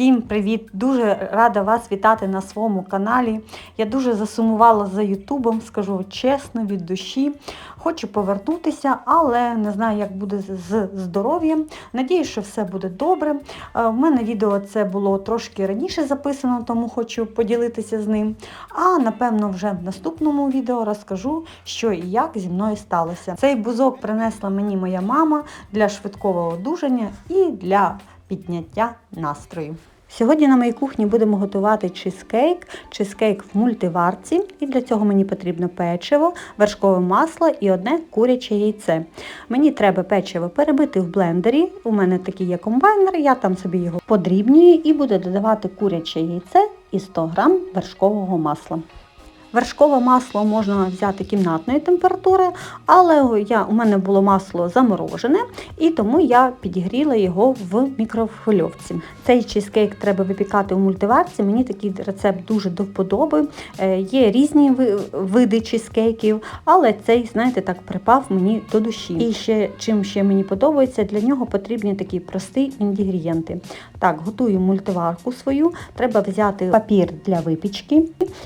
Всім привіт! Дуже рада вас вітати на своєму каналі. Я дуже засумувала за Ютубом, скажу чесно, від душі. Хочу повернутися, але не знаю, як буде з здоров'ям. Надіюсь, що все буде добре. Е, В мене відео це було трошки раніше записано, тому хочу поділитися з ним. А напевно, вже в наступному відео розкажу, що і як зі мною сталося. Цей бузок принесла мені моя мама для швидкого одужання і для підняття настрою. Сьогодні на моїй кухні будемо готувати чизкейк, чизкейк в мультиварці. І для цього мені потрібно печиво, вершкове масло і одне куряче яйце. Мені треба печиво перебити в блендері. У мене такий є комбайнер, я там собі його подрібнюю і буду додавати куряче яйце і 100 грам вершкового масла. Вершкове масло можна взяти кімнатної температури, але я, у мене було масло заморожене, і тому я підігріла його в мікрохвильовці. Цей чизкейк треба випікати у мультиварці. Мені такий рецепт дуже до вподоби. Е, Є різні види чизкейків, але цей, знаєте, так припав мені до душі. І ще чим ще мені подобається, для нього потрібні такі прості інгредієнти. Так, готую мультиварку свою. Треба взяти папір для випічки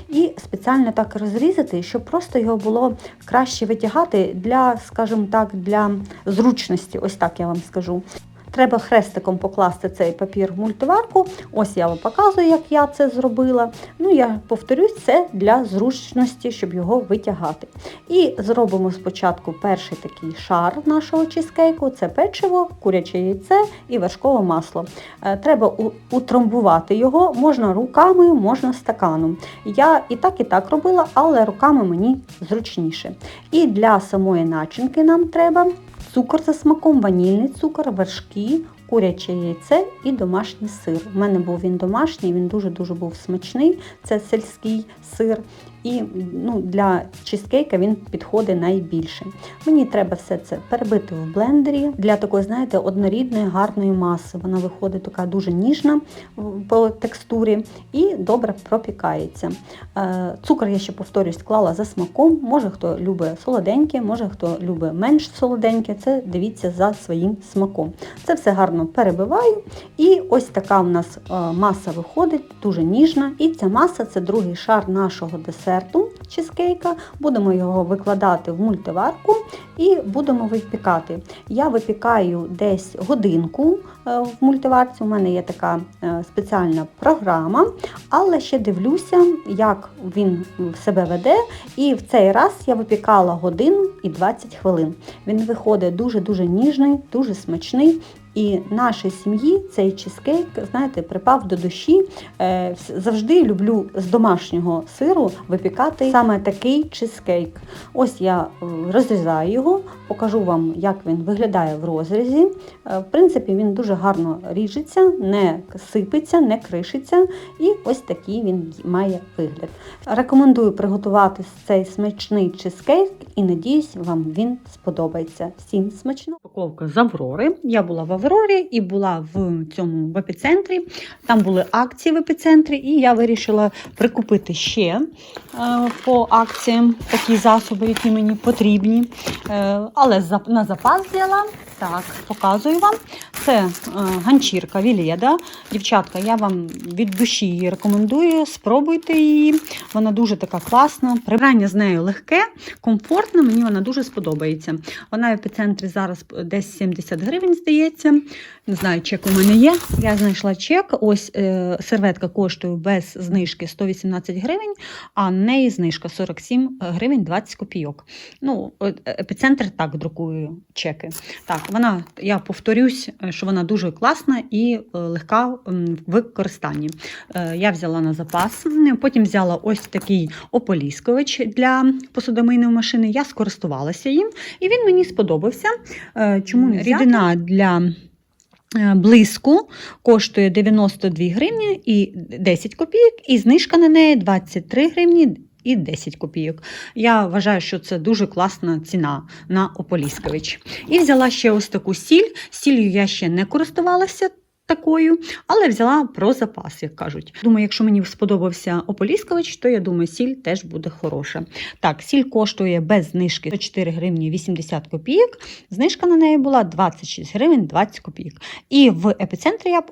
і спеціально так розрізати, щоб просто його було краще витягати для, скажімо так, для зручності. Ось так я вам скажу. Треба хрестиком покласти цей папір в мультиварку. Ось я вам показую, як я це зробила. Ну, я повторюсь, це для зручності, щоб його витягати. І зробимо спочатку перший такий шар нашого чизкейку. Це печиво, куряче яйце і вершкове масло. Е, Треба утрамбувати його, можна руками, можна стаканом. Я і так, і так робила, але руками мені зручніше. І для самої начинки нам треба цукор за смаком, ванільний цукор, вершки, куряче яйце і домашній сир. У мене був він домашній, він дуже-дуже був смачний. Це сільський сир. І ну, для чизкейка він підходить найбільше. Мені треба все це перебити в блендері для такої, знаєте, однорідної гарної маси. Вона виходить така дуже ніжна по текстурі і добре пропікається. Е, Цукор, я ще повторюсь, клала за смаком. Може хто любить солоденьке, може хто любить менш солоденьке. Це дивіться за своїм смаком. Це все гарно перебиваю. І ось така у нас е, маса виходить, дуже ніжна. І ця маса це другий шар нашого десерту чизкейка. Будемо його викладати в мультиварку і будемо випікати. Я випікаю десь годинку в мультиварці. У мене є така е, спеціальна програма, але ще дивлюся, як він себе веде. І в цей раз я випікала годину і 20 хвилин. Він виходить дуже-дуже ніжний, дуже смачний. І нашій сім'ї цей чизкейк, знаєте, припав до душі. Е, Завжди люблю з домашнього сиру випікати саме такий чизкейк. Ось я е, розрізаю його, покажу вам, як він виглядає в розрізі. Е, В принципі, він дуже гарно ріжеться, не сипеться, не кришиться. І ось такий він має вигляд. Рекомендую приготувати цей смачний чизкейк і надіюсь, вам він сподобається. Всім смачно! Упаковка з Аврори. Я була в Аврорі і була в цьому в епіцентрі. Там були акції в епіцентрі, і я вирішила прикупити ще е, по акціям такі засоби, які мені потрібні. Е, але на запас взяла. Так, показую вам. Це ганчірка Вілєда. Дівчатка, я вам від душі її рекомендую. Спробуйте її. Вона дуже така класна. Прибрання з нею легке, комфортне. Мені вона дуже сподобається. Вона в епіцентрі зараз десь 70 гривень, здається. Не знаю, чек у мене є. Я знайшла чек. Ось е, серветка коштує без знижки 118 гривень, а неї знижка 47 гривень 20 копійок. Ну, е, епіцентр так друкує чеки. Так, вона, я повторюсь, е, що вона дуже класна і е, легка в використанні. Е, Я взяла на запас, потім взяла ось такий ополіскувач для посудомийної машини. Я скористувалася їм, і він мені сподобався. Е, Чому не рідина для блиску коштує 92 гривні і 10 копійок, і знижка на неї 23 гривні. І 10 копійок. Я вважаю, що це дуже класна ціна на ополіскавич. І взяла ще ось таку сіль. Сіллю я ще не користувалася, такою, але взяла про запас, як кажуть. Думаю, якщо мені сподобався ополіскувач, то я думаю, сіль теж буде хороша. Так, сіль коштує без знижки 104 гривні 80 копійок. Знижка на неї була 26 гривень 20 копійок. І в епіцентрі я е,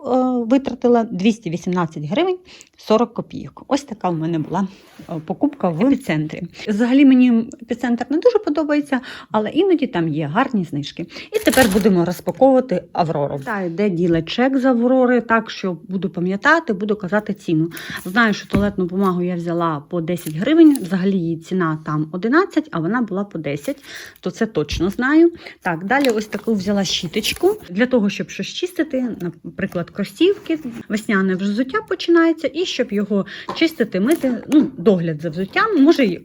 витратила 218 гривень 40 копійок. Ось така в мене була е, покупка в епіцентрі. Взагалі мені епіцентр не дуже подобається, але іноді там є гарні знижки. І тепер будемо розпаковувати Аврору. Та де ділить чек з Аврори, так що буду пам'ятати, буду казати ціну. Знаю, що туалетну бумагу я взяла по 10 гривень. Взагалі її ціна там 11, а вона була по 10, то це точно знаю. Так, далі ось таку взяла щіточку для того, щоб щось чистити, наприклад, кросівки, весняне взуття починається, і щоб його чистити, мити, ну, догляд за взуттям, може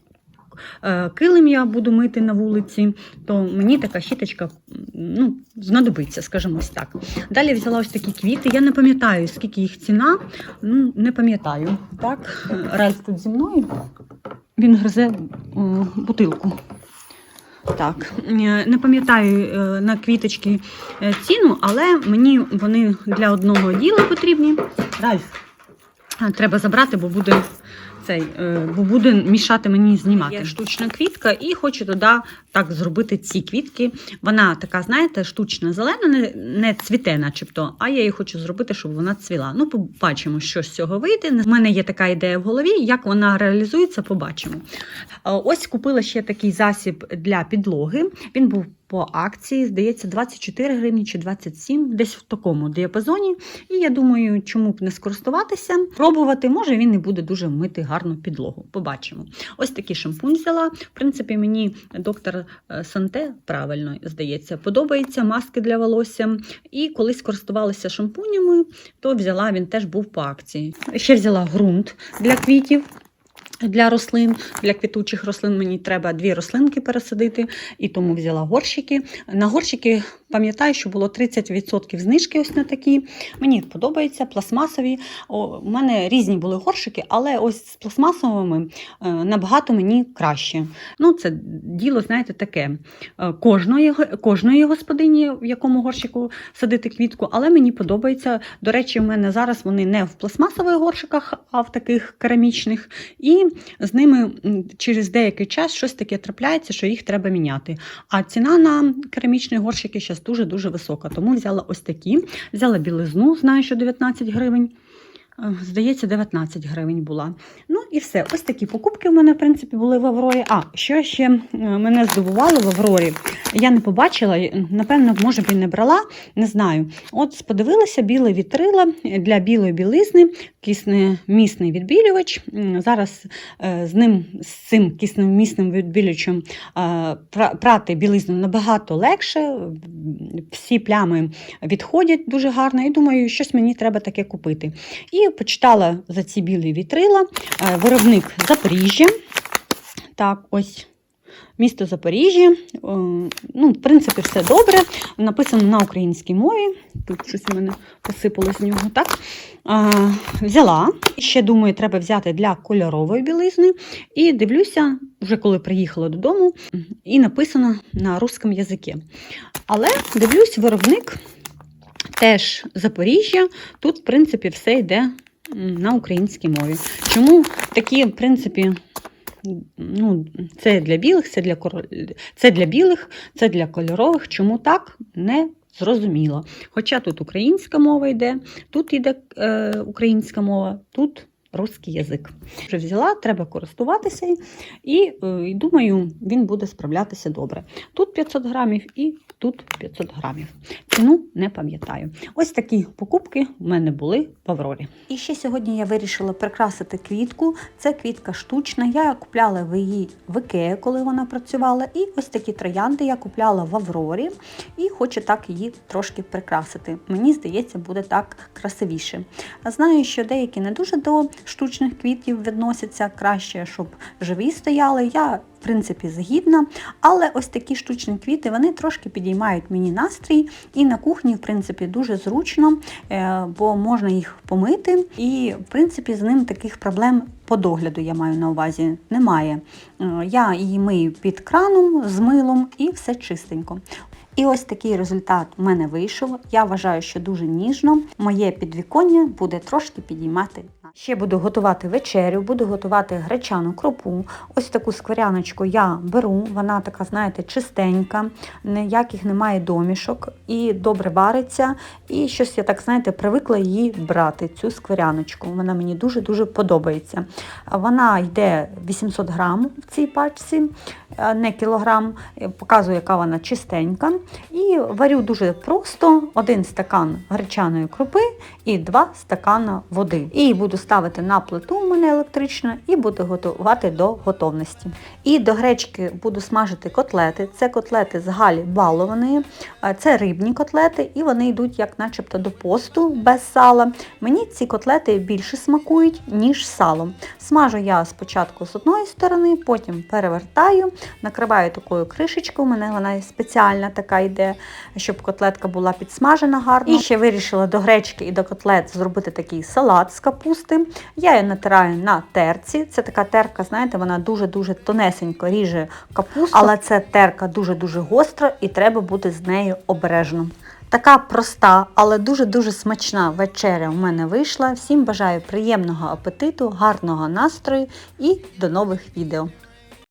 килим я буду мити на вулиці, то мені така щіточка ну, знадобиться, скажімо ось так. Далі взяла ось такі квіти. Я не пам'ятаю, скільки їх ціна. Ну, не пам'ятаю. Так, Ральф тут зі мною. Він гризе бутилку. Так, е, не пам'ятаю е, на квіточки е, ціну, але мені вони для одного діла потрібні. Ральф, треба забрати, бо буде цей, е, бо буде мішати мені знімати. Є штучна квітка, і хочу туди так зробити ці квітки. Вона така, знаєте, штучна зелена, не, не цвіте, начебто, а я її хочу зробити, щоб вона цвіла. Ну, побачимо, що з цього вийде. У мене є така ідея в голові, як вона реалізується, побачимо. Е, Ось купила ще такий засіб для підлоги. Він був по акції, здається, 24 гривні чи 27, десь в такому діапазоні. І я думаю, чому б не скористуватися, пробувати, може він і буде дуже мити гарну підлогу. Побачимо. Ось такий шампунь взяла. В принципі, мені доктор е, Санте правильно здається, подобається маски для волосся. І колись користувалася шампунями, то взяла він теж був по акції. Ще взяла ґрунт для квітів. Для рослин, для квітучих рослин мені треба дві рослинки пересадити, і тому взяла горщики. На горщики пам'ятаю, що було 30% знижки ось на такі. Мені подобаються пластмасові. О, у мене різні були горщики, але ось з пластмасовими е, набагато мені краще. Ну, це діло, знаєте, таке е, кожної, кожної господині, в якому горщику садити квітку, але мені подобається. До речі, в мене зараз вони не в пластмасових горщиках, а в таких керамічних. І з ними через деякий час щось таке трапляється, що їх треба міняти. А ціна на керамічні горщики зараз дуже-дуже висока. Тому взяла ось такі. Взяла білизну, знаю, що 19 гривень. Е, Здається, 19 гривень була. Ну і все. Ось такі покупки в мене, в принципі, були в Аврорі. А, що ще е, мене здивувало в Аврорі, я не побачила, напевно, може б і не брала, не знаю. От подивилася біле вітрила для білої білизни, киснемісний відбілювач. Зараз е, з ним, з цим киснемісним відбілювачем прати білизну набагато легше. Всі плями відходять дуже гарно. І думаю, щось мені треба таке купити. І почитала за ці білі вітрила. Е, Виробник Запоріжжя. Так, ось. Місто Запоріжжя. Е, Ну, в принципі, все добре. Написано на українській мові. Тут щось у мене посипало з нього. Так? А, взяла. Ще думаю, треба взяти для кольорової білизни. І дивлюся, вже коли приїхала додому, і написано на русском язикі. Але дивлюсь, виробник теж Запоріжжя. Тут, в принципі, все йде на українській мові. Чому такі, в принципі, ну, це для білих, це для, король... це для білих, це для кольорових. Чому так? Не зрозуміло. Хоча тут українська мова йде, тут йде е, українська мова, тут русський язик. Вже взяла, треба користуватися і, е, і думаю, він буде справлятися добре. Тут 500 грамів і тут 500 грамів. Ціну не пам'ятаю. Ось такі покупки в мене були в Аврорі. І ще сьогодні я вирішила прикрасити квітку. Це квітка штучна. Я купляла в її в Ікеї, коли вона працювала. І ось такі троянди я купляла в Аврорі і хочу так її трошки прикрасити. Мені здається, буде так красивіше. Знаю, що деякі не дуже до штучних квітів відносяться краще, щоб живі стояли. Я в принципі згідна, але ось такі штучні квіти вони трошки підіймають мені настрій, і на кухні, в принципі, дуже зручно, е, бо можна їх помити, і в принципі з ним таких проблем по догляду я маю на увазі немає. Е, Я її мию під краном з милом і все чистенько. І ось такий результат у мене вийшов. Я вважаю, що дуже ніжно. Моє підвіконня буде трошки підіймати. Ще буду готувати вечерю, буду готувати гречану крупу. Ось таку скворяночку я беру. Вона така, знаєте, чистенька, ніяких немає домішок і добре вариться. І щось я так, знаєте, привикла її брати, цю скворяночку. Вона мені дуже-дуже подобається. Вона йде 800 грам в цій пачці, е, не кілограм. Показую, яка вона чистенька. І варю дуже просто: один стакан гречаної крупи і два стакана води. І буду ставити на плиту у мене електрична і буду готувати до готовності. І до гречки буду смажити котлети. Це котлети з галі балованої, е, це рибні котлети, і вони йдуть як начебто до посту без сала. Мені ці котлети більше смакують, ніж салом. Смажу я спочатку з одної сторони, потім перевертаю, накриваю такою кришечкою. У мене вона спеціальна така йде, щоб котлетка була підсмажена гарно. І ще вирішила до гречки і до котлет зробити такий салат з капусти. Я її натираю на терці. Це така терка, знаєте, вона дуже-дуже тонесенько ріже капусту, але це терка дуже-дуже гостра і треба бути з нею обережним. Така проста, але дуже-дуже смачна вечеря у мене вийшла. Всім бажаю приємного апетиту, гарного настрою і до нових відео.